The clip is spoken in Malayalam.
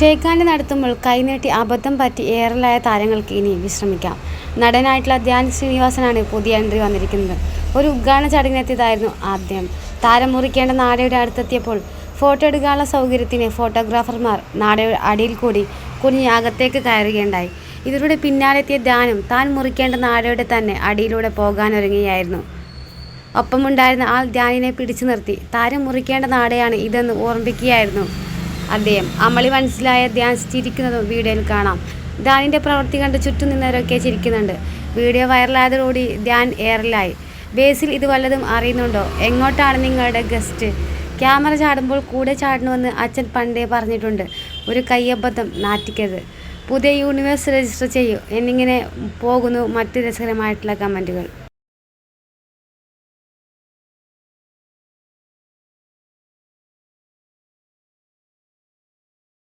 ഷേഖ് ഹാൻഡ് നടത്തുമ്പോൾ കൈനീട്ടി അബദ്ധം പറ്റി ഏറലായ താരങ്ങൾക്ക് ഇനി വിശ്രമിക്കാം. നടനായിട്ടുള്ള ധ്യാൻ ശ്രീനിവാസനാണ് പുതിയ എൻട്രി വന്നിരിക്കുന്നത്. ഒരു ഉദ്ഘാടന ചടങ്ങിനെത്തിയതായിരുന്നു ആദ്യം. താരം മുറിക്കേണ്ട നാടയുടെ അടുത്തെത്തിയപ്പോൾ ഫോട്ടോ എടുക്കാനുള്ള സൗകര്യത്തിന് ഫോട്ടോഗ്രാഫർമാർ നാടയുടെ അടിയിൽ കൂടി കുഞ്ഞി അകത്തേക്ക് കയറുകയുണ്ടായി. ഇതിലൂടെ പിന്നാലെത്തിയ ധ്യാനും താൻ മുറിക്കേണ്ട നാടയുടെ തന്നെ അടിയിലൂടെ പോകാനൊരുങ്ങുകയായിരുന്നു. ഒപ്പമുണ്ടായിരുന്ന ആൾ ധ്യാനിനെ പിടിച്ചു നിർത്തി. താരം മുറിക്കേണ്ട നാടയാണ് ഇതെന്ന് ഓർമ്മിപ്പിക്കുകയായിരുന്നു അദ്ദേഹം. അമളി മനസ്സിലായ ധ്യാൻ ചിരിക്കുന്നതും വീഡിയോയിൽ കാണാം. ധ്യാനിന്റെ പ്രവൃത്തി കണ്ട് ചുറ്റും നിന്നവരൊക്കെ ചിരിക്കുന്നുണ്ട്. വീഡിയോ വൈറലായതോടുകൂടി ധ്യാൻ എയറിലായി ബേസിൽ ഇത് വല്ലതും അറിയുന്നുണ്ടോ? എങ്ങോട്ടാണ് നിങ്ങളുടെ ഗസ്റ്റ്? ക്യാമറ ചാടുമ്പോൾ കൂടെ ചാടണമെന്ന് അച്ഛൻ പണ്ടേ പറഞ്ഞിട്ടുണ്ട്. ഒരു കയ്യബദ്ധം നാറ്റിക്കരുത്. പുതിയ യൂണിവേഴ്സ് രജിസ്റ്റർ ചെയ്യൂ. എന്നിങ്ങനെ പോകുന്നു മറ്റ് രസകരമായിട്ടുള്ള കമന്റുകൾ